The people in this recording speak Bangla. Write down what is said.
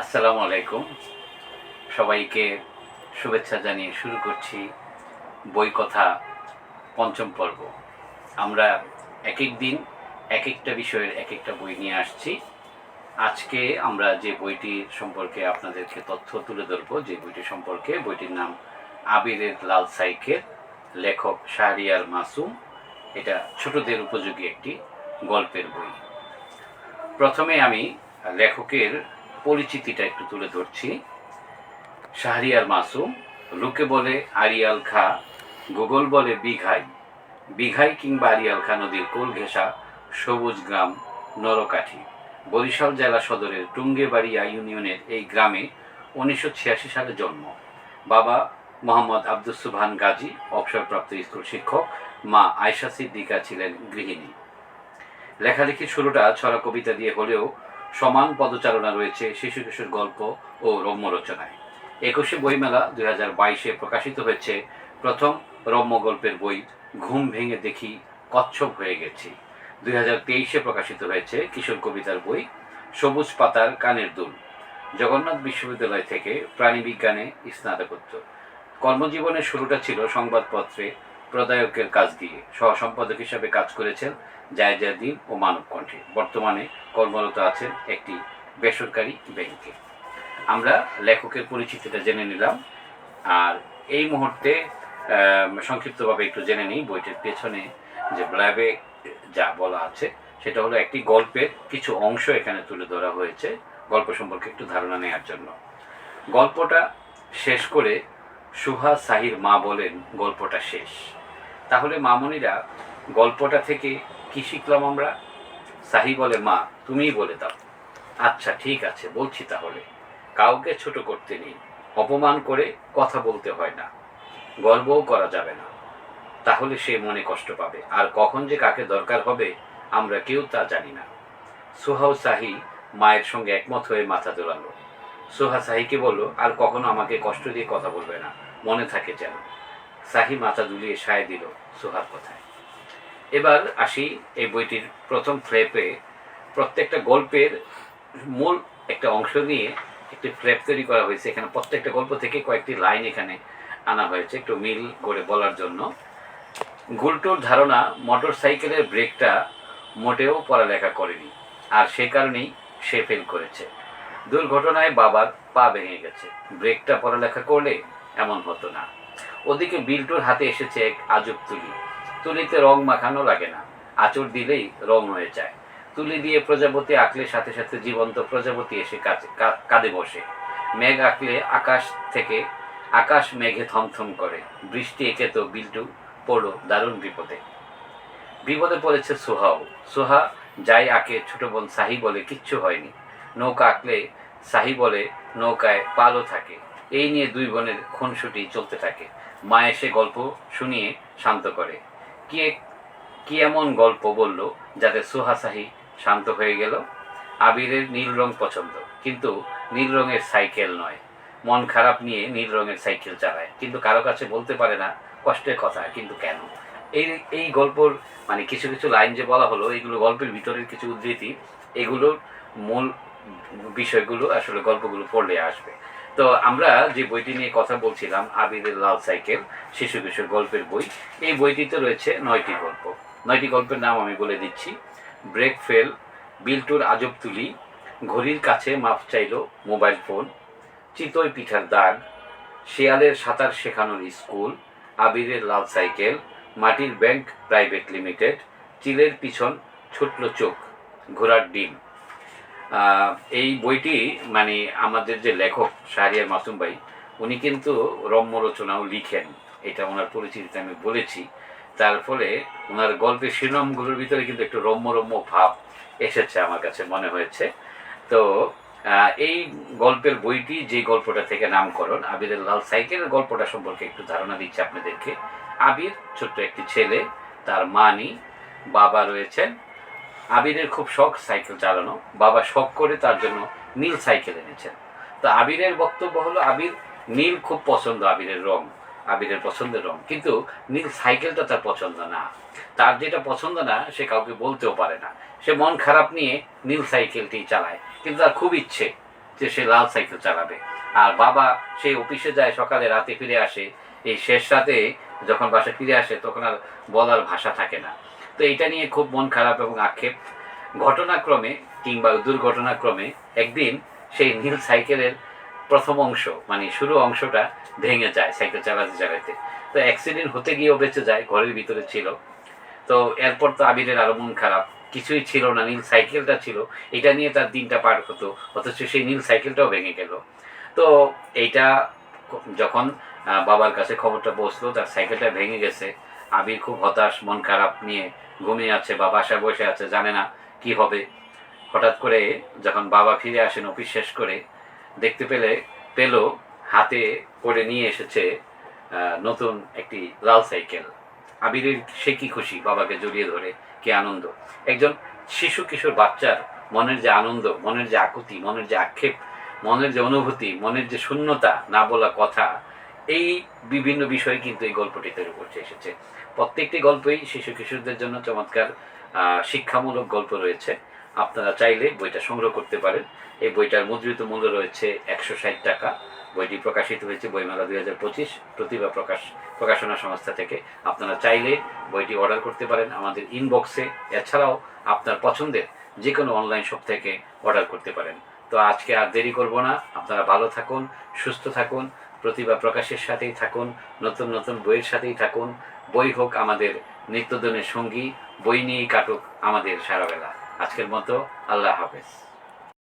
আসসালামু আলাইকুম। সবাইকে শুভেচ্ছা জানিয়ে শুরু করছি বই কথা পঞ্চম পর্ব। আমরা এক এক দিন এক একটা বিষয়ের এক একটা বই নিয়ে আসছি। আজকে আমরা যে বইটি সম্পর্কে আপনাদেরকে তথ্য তুলে ধরবো, যে বইটি সম্পর্কে বইটির নাম আবিরের লাল সাইকেল, লেখক শাহরিয়ার মাসুম। এটা ছোটদের উপযোগী একটি গল্পের বই। প্রথমে আমি লেখকের পরিচিতিটা একটু তুলে ধরছি। শাহরিয়ার মাসুম, লোকে বলে আরিয়াল খা, গুগল বলে বিঘাই। বিঘাই কিংবা আরিয়াল খা নদীর কোল ঘেঁষা, সবুজ গ্রাম, নরকাঠি। বরিশাল জেলা সদরের টুঙ্গেবাড়িয়া ইউনিয়নের এই গ্রামে উনিশশো ছিয়াশি সালে জন্ম। বাবা মোহাম্মদ আব্দুস সুবহান গাজী, অবসরপ্রাপ্ত স্কুল শিক্ষক। মা আয়শা সিদ্দিকা ছিলেন গৃহিণী। লেখালেখির শুরুটা ছড়া কবিতা দিয়ে হলেও সমান পদচারণা রয়েছে শিশু কিশোর গল্প ও রম্য রচনায় একুশে বইমেলা দুই হাজার বাইশে প্রকাশিত হয়েছে প্রথম রম্য গল্পের বই, ঘুম ভেঙে দেখি, কচ্ছপ হয়ে গেছি। দুই হাজার তেইশে প্রকাশিত হয়েছে কিশোর কবিতার বই, সবুজ পাতার কানের দুল। জগন্নাথ বিশ্ববিদ্যালয় থেকে প্রাণীবিজ্ঞানে স্নাতকোত্তর। কর্মজীবনের শুরুটা ছিল সংবাদপত্রে প্রদায়কের কাজ দিয়ে সহ সম্পাদক হিসাবে কাজ করেছেন জায়জাদিন ও মানব কণ্ঠে। বর্তমানে কর্মরত আছেন একটি বেসরকারি ব্যাংকে। আমরা লেখকের পরিচিতিটা জেনে নিলাম। আর এই মুহূর্তে সংক্ষিপ্তভাবে একটু জেনে নিই বইটির পেছনে যে ব্ল্যাবে যা বলা আছে, সেটা হলো একটি গল্পের কিছু অংশ এখানে তুলে ধরা হয়েছে, গল্প সম্পর্কে একটু ধারণা নেওয়ার জন্য। গল্পটা শেষ করে সুহা সাহির মা বলেন, গল্পটা শেষ। তাহলে মামনিরা গল্পটা থেকে কি শিখলাম আমরা? সাহি বলে, মা, তুমিই বলে দাও। আচ্ছা ঠিক আছে, বলছি তাহলে। কাউকে ছোট করতে নেই। অপমান করে কথা বলতে হয় না। গর্বও করা যাবে না। তাহলে সে মনে কষ্ট পাবে। আর কখন যে কাকে দরকার হবে, আমরা কেউ তা জানি না। সোহাও সাহি মায়ের সঙ্গে একমত হয়ে মাথা দোলালো। সোহা সাহিকে বলল, আর কখনো আমাকে কষ্ট দিয়ে কথা বলবে না। মনে থাকে যেন। সাহি মাথা দুলিয়ে সায় দিল সোহার কথায়। এবার আসি এই বইটির প্রথম ফ্লেপে প্রত্যেকটা গল্পের মূল একটা অংশ নিয়ে একটি ফ্লেপ তৈরি করা হয়েছে। এখানে প্রত্যেকটা গল্প থেকে কয়েকটি লাইন এখানে আনা হয়েছে একটু মিল করে বলার জন্য। গুলটোর ধারণা মোটর সাইকেলের ব্রেকটা মোটেও পড়ালেখা করেনি আর সে কারণেই সে ফেল করেছে। দুর্ঘটনায় বাবার পা ভেঙে গেছে। ব্রেকটা পড়ালেখা করলে এমন হতো না। ওদিকে বিল্টুর হাতে এসেছে এক আজব তুলি। তুলিতে রং মাখানো লাগে না। আঁচড় দিলেই রং হয়ে যায়। তুলি দিয়ে প্রজাপতি আঁকলে সাথে সাথে জীবন্ত প্রজাপতি এসে কাছে কা- কাঁধে বসে। মেঘ আঁকলে আকাশ থেকে, আকাশ মেঘে থমথম করে। বৃষ্টি এঁকে তো বিল্টু পড়ল দারুণ বিপদে। বিপদে পড়েছে সোহাও। সোহা যাই আঁকে ছোট বোন সাহি বলে কিচ্ছু হয়নি। নৌকা আঁকলে সাহি বলে নৌকায় পালও থাকে। এই নিয়ে দুই বোনের খুনসুটি চলতে থাকে। মা এসে গল্প শুনিয়ে শান্ত করে। কি কি এমন গল্প বলল যাতে সোহা সাহি শান্ত হয়ে গেল? আবিরের নীল রং পছন্দ, কিন্তু নীল রঙের সাইকেল নয়। মন খারাপ নিয়ে নীল রঙের সাইকেল চালায়, কিন্তু কারও কাছে বলতে পারে না কষ্টের কথা, কিন্তু কেন? এই এই গল্পর মানে কিছু কিছু লাইন যে বলা হলো এইগুলো গল্পের ভিতরের কিছু উদ্ধৃতি, এগুলোর মূল বিষয়গুলো আসলে গল্পগুলো পড়লে আসবে। তো আমরা যে বইটি নিয়ে কথা বলছিলাম আবিরের লাল সাইকেল, শিশু কিশোর গল্পের বই, এই বইটিতে রয়েছে নয়টি গল্প। নয়টি গল্পের নাম আমি বলে দিচ্ছি। ব্রেক ফেল বিল্টুর আজব তুলি, ঘড়ির কাছে মাপ চাইল মোবাইল ফোন, চিতই পিঠার দাগ, শিয়ালের সাঁতার শেখানোর স্কুল, আবিরের লাল সাইকেল, মাটির ব্যাংক প্রাইভেট লিমিটেড, চিলের পিছন ছুটল চোখ, ঘোড়ার ডিম। এই বইটি মানে আমাদের যে লেখক শাহরিয়ার মাসুম ভাই, উনি কিন্তু রম্য রচনাও লিখেন। এটা ওনার পরিচিতিতে আমি বলেছি। তার ফলে ওনার গল্পের শিরোনামগুলোর ভিতরে কিন্তু একটু রম্য রম্য ভাব এসেছে আমার কাছে মনে হয়েছে। তো এই গল্পের বইটি যে গল্পটা থেকে নামকরণ আবিরের লাল সাইকেলের গল্পটা সম্পর্কে একটু ধারণা দিচ্ছে আপনাদেরকে। আবির ছোট্ট একটি ছেলে, তার মা বাবা রয়েছেন আবিরের খুব শখ সাইকেল চালানো। বাবা শখ করে তার জন্য নীল সাইকেল এনেছেন। তো আবিরের বক্তব্য হলো, আবির নীল খুব পছন্দ আবিরের রং, আবিরের পছন্দের রং। কিন্তু নীল সাইকেলটা তার পছন্দ না। তার যেটা পছন্দ না, সে কাউকে বলতেও পারে না। সে মন খারাপ নিয়ে নীল সাইকেলটি চালায়। কিন্তু তার খুব ইচ্ছে যে সে লাল সাইকেল চালাবে। আর বাবা সে অফিসে যায়, সকালে রাতে ফিরে আসে। এই শেষ রাতে যখন বাসায় ফিরে আসে, তখন আর বলার ভাষা থাকে না। তো এটা নিয়ে খুব মন খারাপ এবং আক্ষেপ। ঘটনাক্রমে কিংবা দুর্ঘটনাক্রমে একদিন সেই নীল সাইকেলের প্রথম অংশ মানে শুরু অংশটা ভেঙে যায় সাইকেল চালাতে চালাতে। তো অ্যাক্সিডেন্ট হতে গিয়েও বেঁচে যায়, ঘরের ভিতরে ছিল। তো এরপর তো আবিরের আরও মন খারাপ। কিছুই ছিল না, নীল সাইকেলটা ছিল। এটা নিয়ে তার দিনটা পার হতো, অথচ সেই নীল সাইকেলটাও ভেঙে গেল। তো এইটা যখন বাবার কাছে খবরটা পৌঁছলো তার সাইকেলটা ভেঙে গেছে। আবির খুব হতাশ, মন খারাপ নিয়ে ঘুমিয়ে আছে বা বাসায় বসে আছে, জানে না কি হবে। হঠাৎ করে যখন বাবা ফিরে আসেন অফিস শেষ করে, দেখতে পেলে, পেল হাতে করে নিয়ে এসেছে নতুন একটি লাল সাইকেল। আবিরের সে কি খুশি, বাবাকে জড়িয়ে ধরে, কি আনন্দ। একজন শিশু কিশোর বাচ্চার মনের যে আনন্দ, মনের যে আকুতি, মনের যে আক্ষেপ, মনের যে অনুভূতি, মনের যে শূন্যতা, না বলা কথা এই বিভিন্ন বিষয় কিন্তু এই গল্পটি তৈরি করতে এসেছে। প্রত্যেকটি গল্পই শিশু কিশোরদের জন্য চমৎকার শিক্ষামূলক গল্প রয়েছে। আপনারা চাইলে বইটা সংগ্রহ করতে পারেন। এই বইটার মুদ্রিত মূল্য রয়েছে একশো ষাট টাকা। বইটি প্রকাশিত হয়েছে বইমেলা দুই হাজার পঁচিশ প্রতিভা প্রকাশ, প্রকাশনা সংস্থা থেকে। আপনারা চাইলে বইটি অর্ডার করতে পারেন আমাদের ইনবক্সে। এছাড়াও আপনার পছন্দের যে কোনো অনলাইন শপ থেকে অর্ডার করতে পারেন। তো আজকে আর দেরি করব না। আপনারা ভালো থাকুন, সুস্থ থাকুন, প্রতিভা প্রকাশের সাথেই থাকুন, নতুন নতুন বইয়ের সাথেই থাকুন। বই হোক আমাদের নিত্যদিনের সঙ্গী, বই নিয়েই কাটুক আমাদের সারাবেলা। আজকের মতো আল্লাহ হাফেজ।